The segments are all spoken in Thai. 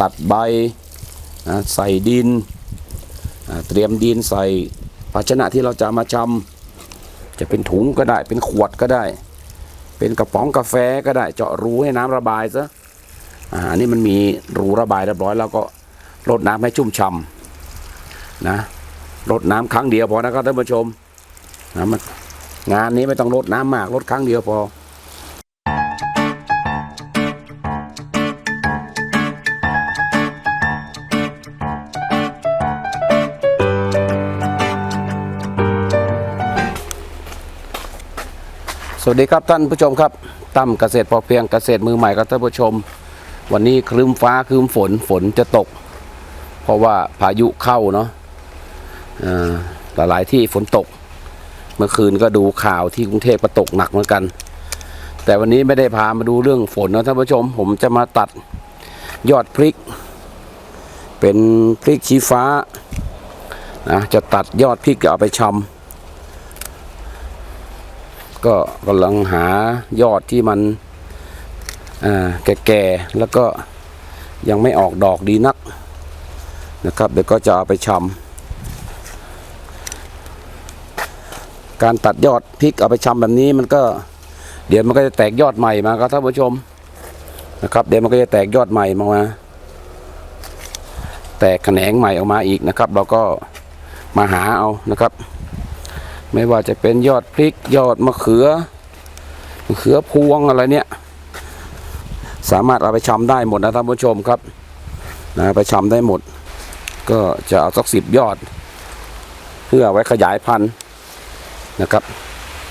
ตัดใบใส่ดิน เตรียมดินใส่ภาชนะที่เราจะมาชำจะเป็นถุงก็ได้ เป็นขวดก็ได้ เป็นกระป๋องกาแฟก็ได้ เจาะรูให้น้ำระบายซะอ่าอันนี้มันมีรูระบายเรียบร้อย แล้วก็รดน้ำให้ชุ่มฉ่ำนะรดน้ำครั้งเดียวพอนะครับท่านผู้ชมนะมันงานนี้ไม่ต้องรดน้ำมากรดครั้งเดียวพอ วัสดีครับท่านผู้ชมครับตั้มเกษตรพอเพียงเกษตรมือใหม่ครับท่านผู้ชม วันนี้ครึ้มฟ้าครึ้มฝนฝนจะตก เพราะว่าพายุเข้าเนาะอ่าหลายที่ฝนตก เมื่อคืนก็ดูข่าวที่กรุงเทพก็ตกหนักเหมือนกัน แต่วันนี้ไม่ได้พามาดูเรื่องฝนนะท่านผู้ชม ผมจะมาตัดยอดพริก เป็นพริกชี้ฟ้านะจะตัดยอดพริกเอาไปชำ ก็กำลังหายอดที่มันแก่ๆแล้วก็ยังไม่ออกดอกดีนักนะครับเดี๋ยวก็จะเอาไปชำการตัดยอดพริกเอาไปชำแบบนี้มันก็ เดี๋ยวมันก็จะแตกยอดใหม่มาครับท่านผู้ชมนะครับ เดี๋ยวมันก็จะแตกยอดใหม่มามาแตกแขนงใหม่ออกมาอีกนะครับ เราก็มาหาเอานะครับ ไม่ว่าจะเป็นยอดพริกยอดมะเขือมะเขือพวงอะไรเนี่ย สามารถเอาไปชำได้หมดนะท่านผู้ชมครับนะไปชำได้หมด ก็จะเอาสักสิบยอด เพื่อไว้ขยายพันธุ์นะครับ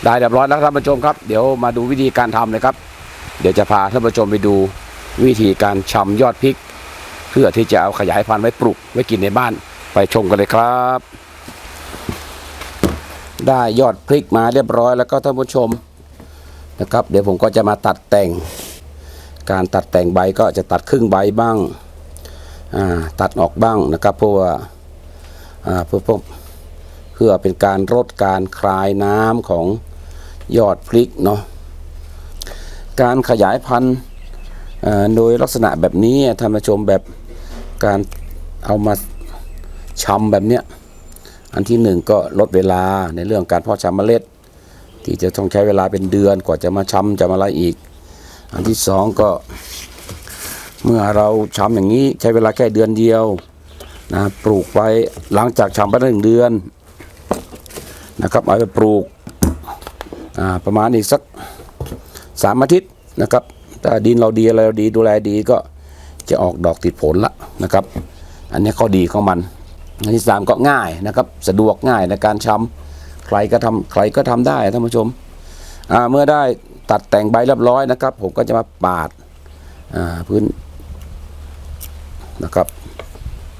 ได้เรียบร้อยแล้วท่านผู้ชมครับ เดี๋ยวมาดูวิธีการทำเลยครับ เดี๋ยวจะพาท่านผู้ชมไปดูวิธีการชำยอดพริก เพื่อที่จะเอาขยายพันธุ์ไว้ปลูกไว้กินในบ้านไปชมกันเลยครับ ได้ยอดพริกมาเรียบร้อยแล้วก็ท่านผู้ชมนะครับ เดี๋ยวผมก็จะมาตัดแต่ง การตัดแต่งใบก็จะตัดครึ่งใบบ้างาตัดออกบ้างนะครับเพราะว่าเพื่อเพื่อเพื่อเป็นการลดการคลายน้ำของยอดพริกเนาะการขยายพันธุ์โดยลักษณะแบบนี้ท่านผู้ชมแบบการเอามาชำแบบเนี้ย อันที่หนึ่งก็ลดเวลาในเรื่องการเพาะชำเมล็ด ที่จะต้องใช้เวลาเป็นเดือนกว่าจะมาช้ำจะมาอะไรอีก อันที่สองก็เมื่อเราช้ำอย่างนี้ใช้เวลาแค่เดือนเดียวนะปลูกไว้หลังจากช้ำไปหนึ่งเดือนนะครับเอาไปปลูกประมาณอีกสักสามอาทิตย์นะครับถ้าดินเราดีอะไรเราดีดูแลดีก็จะออกดอกติดผลละนะครับ อันนี้ข้อดีของมัน อันที่สามก็ง่ายนะครับ สะดวกง่ายในการชำใครก็ทำใครก็ทำได้ท่านผู้ชมเมื่อได้ตัดแต่งใบเรียบร้อยนะครับ ผมก็จะมาปาดาพื้นนะครับ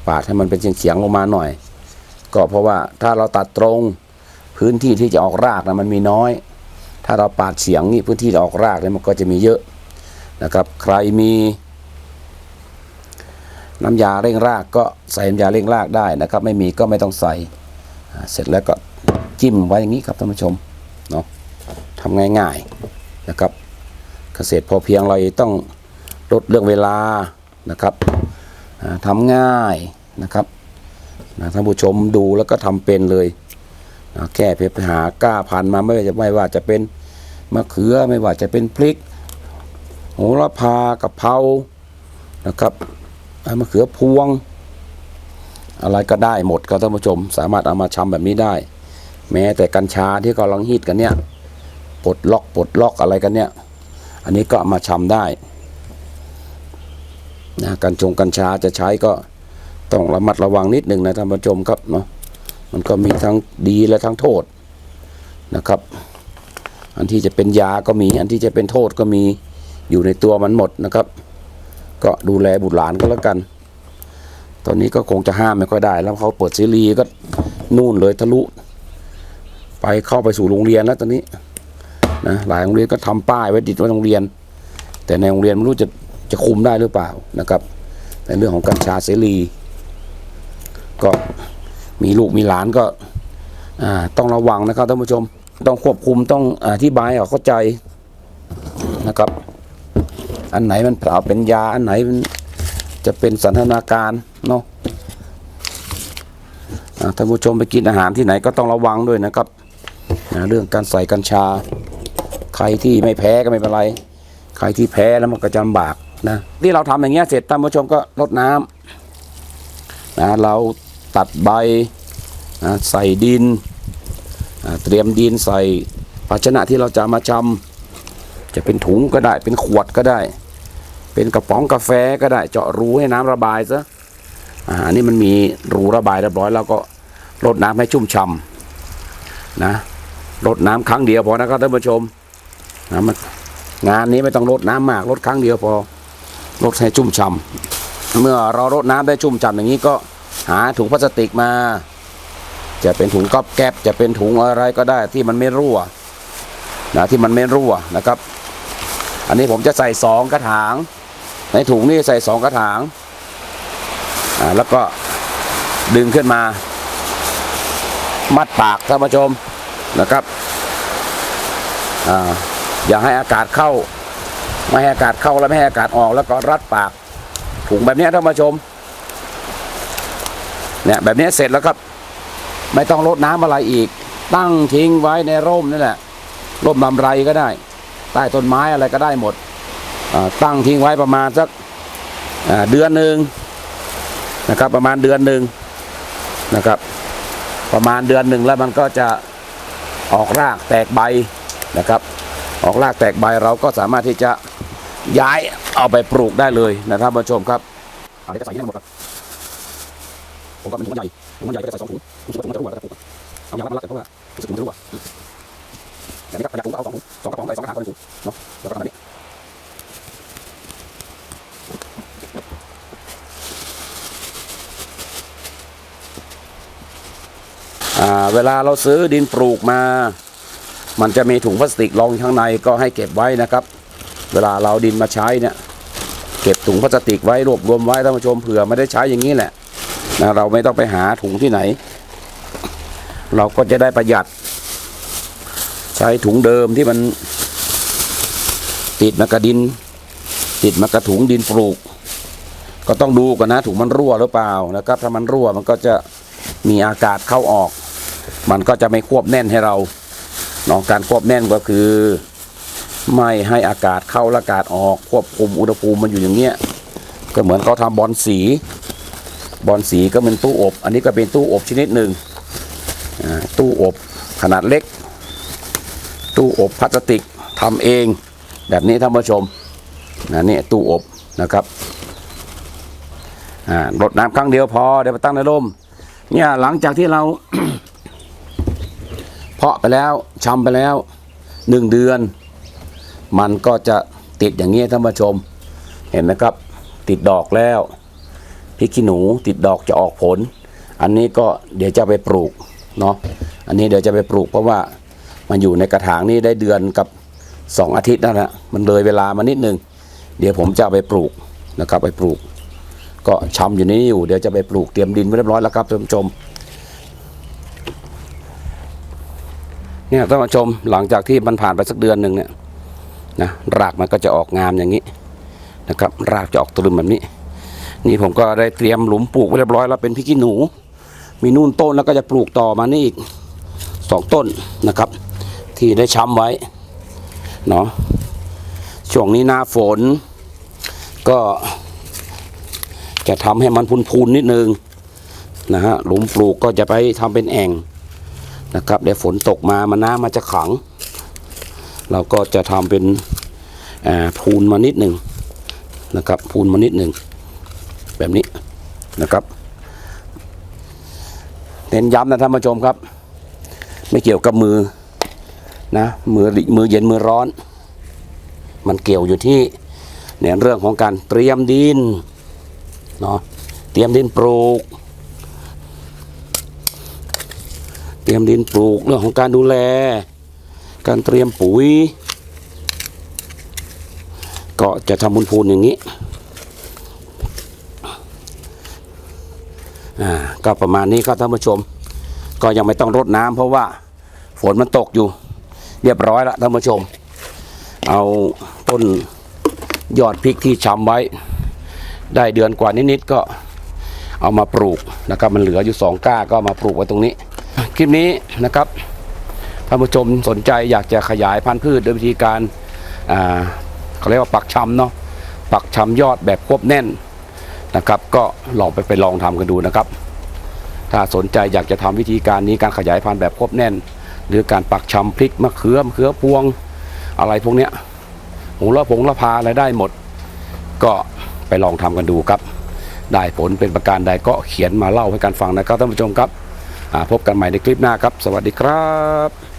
ปาดให้มันเป็นเฉียงๆลงมาหน่อย ก็เพราะว่าถ้าเราตัดตรงพื้นที่ที่จะออกรากนะมันมีน้อย ถ้าเราปาดเฉียงนี่พื้นที่จะออกรากเนี่ยมันก็จะมีเยอะนะครับ ใครมี น้ำยาเร่งรากก็ใส่น้ำยาเร่งรากได้นะครับ ไม่มีก็ไม่ต้องใส่เสร็จแล้วก็จิ้มไว้อย่างนี้ครับท่านผู้ชมเนาะทำง่ายๆนะครับ เกษตรพอเพียงเราต้องลดเรื่องเวลานะครับอ่าทำง่ายนะครับนะท่านผู้ชมดูแล้วก็ทำเป็นเลยนะแก้ปัญหากล้าพันมาไม่ว่าจะไม่ว่าจะเป็นมะเขือไม่ว่าจะเป็นพริกโหระพากะเพรานะครับ มะเขือพวง อะไรก็ได้หมดครับท่านผู้ชม สามารถเอามาชำแบบนี้ได้ แม้แต่กัญชาที่กำลังฮิตกันเนี่ยปลดล็อกปลดล็อกอะไรกันเนี่ย อันนี้ก็มาชำได้นะกัญชงกัญชาจะใช้ก็ต้องระมัดระวังนิดหนึ่งนะท่านผู้ชมครับเนาะมันก็มีทั้งดีและทั้งโทษนะครับ อันที่จะเป็นยาก็มี อันที่จะเป็นโทษก็มีอยู่ในตัวมันหมดนะครับ ก็ดูแลบุตรหลานก็แล้วกัน ตอนนี้ก็คงจะห้ามไม่ค่อยได้ แล้วเขาเปิดซีรีก็นู่นเลยทะลุ ไปเข้าไปสู่โรงเรียนแล้วตอนนี้นะหลายโรงเรียนก็ทำป้ายไว้ติดไว้โรงเรียน แต่ในโรงเรียนไม่รู้จะจะคุมได้หรือเปล่านะครับ ในเรื่องของกัญชาเสรี ก็มีลูกมีหลานก็ต้องระวังนะครับท่านผู้ชม ต้องควบคุมต้องอธิบายเข้าใจนะครับ อันไหนมันเปล่าเป็นยา อันไหนมันจะเป็นสันทนาการเนาะท่านผู้ชมไปกินอาหารที่ไหนก็ต้องระวังด้วยนะครับนะเรื่องการใส่กัญชา ใครที่ไม่แพ้ก็ไม่เป็นไร ใครที่แพ้แล้วมันก็จะลำบากนะที่เราทำอย่างเงี้ยเสร็จท่านผู้ชมก็รดน้ำนะเราตัดใบนะใส่ดิน เตรียมดินใส่ภาชนะที่เราจะมาชำ จะเป็นถุงก็ได้ เป็นขวดก็ได้ เป็นกระป๋องกาแฟก็ได้ เจาะรูให้น้ำระบายซะอ่าอันนี้มันมีรูระบายเรียบร้อยแล้วก็รดน้ำให้ชุ่มช่ำนะรดน้ำครั้งเดียวพอนะครับท่านผู้ชมนะมันงานนี้ไม่ต้องรดน้ำมากรดครั้งเดียวพอรดให้ชุ่มฉ่ำเมื่อเรารดน้ำได้ชุ่มฉ่ำอย่างนี้ก็หาถุงพลาสติกมา จะเป็นถุงก๊อบแก๊บจะเป็นถุงอะไรก็ได้ที่มันไม่รั่วนะที่มันไม่รั่วนะครับ อันนี้ผมจะใส่สองกระถาง ในถุงนี่ใส่สองกระถางอ่าแล้วก็ดึงขึ้นมา มัดปากท่านผู้ชมนะครับอ่าอย่าให้อากาศเข้า ไม่ให้อากาศเข้าแล้วไม่ให้อากาศออกแล้วก็รัดปากถุงแบบนี้ท่านผู้ชมเนี่ยแบบนี้เสร็จแล้วครับ ไม่ต้องรดน้ำอะไรอีก ตั้งทิ้งไว้ในร่มนี่แหละร่มลำไรก็ได้ ใต้ต้นไม้อะไรก็ได้หมดตั้งทิ้งไว้ประมาณสักเดือนหนึ่งนะครับประมาณเดือนหนึ่งนะครับ ประมาณเดือนหนึ่งแล้วมันก็จะออกรากแตกใบนะครับ ออกรากแตกใบเราก็สามารถที่จะย้ายเอาไปปลูกได้เลยนะครับผู้ชมครับอันนี้ก็ใส่ให้หมดครับผมก็เป็นถุงใหญ่ถุงใหญ่ก็จะใส่สองถุงถุงสุดถุงจะรั่วก็จะปลูกเอาอย่างรัดรัดแต่เพราะว่ารู้สึกมันจะรั่ว อย่างนี้ครับกระดาษถุงก็เอาสองถุงสองกระป๋องใส่สองกระถางก็เป็นถุงเนาะแล้วก็ทำแบบนี้เวลาเราซื้อดินปลูกมา มันจะมีถุงพลาสติกรองข้างในก็ให้เก็บไว้นะครับ เวลาเราดินมาใช้เนี่ย เก็บถุงพลาสติกไว้รวบรวมไว้ท่านผู้ชมเผื่อไม่ได้ใช้อย่างนี้แหละนะเราไม่ต้องไปหาถุงที่ไหน เราก็จะได้ประหยัด ช้ถุงเดิมที่มันติดมากระดิน ติดมากระถุงดินปลูก ก็ต้องดูกันนะถุงมันรั่วหรือเปล่านะครับถ้ามันรั่วมันก็จะมีอากาศเข้าออก มันก็จะไม่ควบแน่นให้เราเนาะการควบแน่นก็คือ ไม่ให้อากาศเข้าอากาศออกควบคุมอุณหภูมิมันอยู่อย่างเนี้ยก็เหมือนเขาทำบอลสี บอลสีก็เป็นตู้อบ อันนี้ก็เป็นตู้อบชนิดหนึ่งตู้อบขนาดเล็ก ตู้อบพลาสติกทำเอง แบบนี้ท่านผู้ชมนะนี่ตู้อบนะครับอ่ารดน้ำครั้งเดียวพอเดี๋ยวไปตั้งในร่มเนี่ยหลังจากที่เรา เพาะไปแล้วชำไปแล้วหนึ่งเดือน มันก็จะติดอย่างนี้ท่านผู้ชม เห็นไหมครับ ติดดอกแล้วพริกขี้หนูติดดอกจะออกผล อันนี้ก็เดี๋ยวจะไปปลูกเนาะอันนี้เดี๋ยวจะไปปลูกเพราะว่า มันอยู่ในกระถางนี้ได้เดือนกับสองอาทิตย์นั่นแหละมันเลยเวลามานิดนึง เดี๋ยวผมจะไปปลูกนะครับ ไปปลูก ก็ชำอยู่นี้อยู่ เดี๋ยวจะไปปลูกเตรียมดินไว้เรียบร้อยแล้วครับท่านผู้ชมเนี่ยท่านผู้ชมหลังจากที่มันผ่านไปสักเดือนหนึ่งเนี่ยนะรากมันก็จะออกงามอย่างนี้นะครับ รากจะออกตรึมแบบนี้ นี่ผมก็ได้เตรียมหลุมปลูกไว้เรียบร้อยแล้วเป็นพริกขี้หนู มีนู่นต้นแล้วก็จะปลูกต่อมานี่อีกสองต้นนะครับ ที่ได้ช้ำไว้เนาะช่วงนี้หน้าฝน ก็จะทำให้มันพูนๆนิดนึงนะฮะหลุมปลูกก็จะไปทำเป็นแอ่งนะครับเดี๋ยวฝนตกมามันน้ำมันจะขัง เราก็จะทำเป็นพูนมานิดหนึ่งนะครับพูนมานิดหนึ่งแบบนี้นะครับเน้นย้ำนะท่านผู้ชมครับ ไม่เกี่ยวกับมือ นะมือมือเย็นมือร้อน มันเกี่ยวอยู่ที่เนี่ยเรื่องของการเตรียมดินเนาะเตรียมดินปลูก เตรียมดินปลูกเรื่องของการดูแล การเตรียมปุ๋ย ก็จะทำบุญพูนอย่างนี้อ่าก็ประมาณนี้ครับท่านผู้ชม ก็ยังไม่ต้องรดน้ำเพราะว่าฝนมันตกอยู่ เรียบร้อยล้วท่านผู้ชม เอาต้นยอดพริกที่ชำไว้ ได้เดือนกว่านิดๆก็เอามาปลูกนะครับมันเหลืออยู่สองก้าก็มาปลูกไว้ตรงนี้ คลิปนี้นะครับท่านผู้ชมสนใจอยากจะขยายพันธุ์พืชโดยวิธีการอ่าเขาเรียกว่าปักชำเนาะปักชำยอดแบบควบแน่นนะครับ ก็ลองไปไปลองทำกันดูนะครับ ถ้าสนใจอยากจะทำวิธีการนี้การขยายพันธุ์แบบควบแน่น หรือการปักชำพริกมะเขือมะเขือพวงอะไรพวกเนี้ยหูละผงละพาอะไรได้หมด ก็ไปลองทำกันดูครับ ได้ผลเป็นประการใดก็เขียนมาเล่าให้กันฟังนะครับท่านผู้ชมครับพบกันใหม่ในคลิปหน้าครับ สวัสดีครับ